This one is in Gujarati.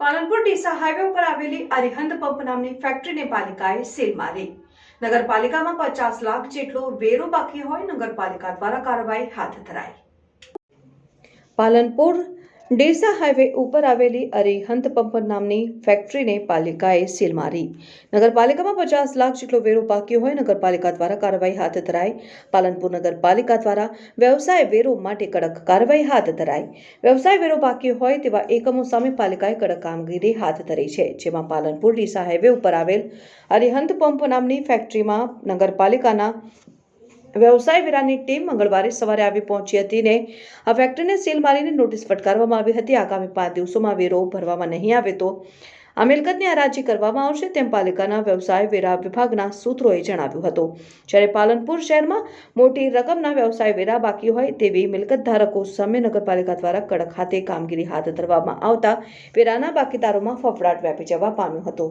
પાલનપુર ડીસા હાઈવે ઉપર આવેલી અરિહંત પંપ નામની ફેક્ટરીને પાલિકાએ સીલ મારી. નગરપાલિકામાં પચાસ લાખ જેટલો વેરો બાકી હોય નગરપાલિકા દ્વારા કાર્યવાહી હાથ ધરાઈ. પાલનપુર ડીસા હાઈવે ઉપર આવેલી અરિહંત પંપ નામની ફેક્ટરીને પાલિકાએ સીલ મારી. નગરપાલિકામાં પચાસ લાખ જેટલો વેરો બાકી હોય નગરપાલિકા દ્વારા કાર્યવાહી હાથ ધરાઈ. પાલનપુર નગરપાલિકા દ્વારા વ્યવસાય વેરો માટે કડક કાર્યવાહી હાથ ધરાઈ. વ્યવસાય વેરો બાકી હોય તેવા એકમો સામે પાલિકાએ કડક કામગીરી હાથ ધરી છે, જેમાં પાલનપુર ડીસા હાઈવે ઉપર આવેલ અરિહંત પંપ નામની ફેક્ટરીમાં નગરપાલિકાના વ્યવસાય વેરાની ટીમ મંગળવારે સવારે આવી પહોંચી હતી ને આ ફેક્ટરીને સીલ મારીને નોટિસ ફટકારવામાં આવી હતી. આગામી પાંચ દિવસોમાં વેરો ભરવામાં નહીં આવે તો આ મિલકતની હરાજી કરવામાં આવશે તેમ પાલિકાના વ્યવસાય વેરા વિભાગના સૂત્રોએ જણાવ્યું હતું. જ્યારે પાલનપુર શહેરમાં મોટી રકમના વ્યવસાય વેરા બાકી હોય તેવી મિલકત ધારકો સામે નગરપાલિકા દ્વારા કડક હાથે કામગીરી હાથ ધરવામાં આવતા વેરાના બાકીદારોમાં ફફડાટ વ્યાપી જવા પામ્યો હતો.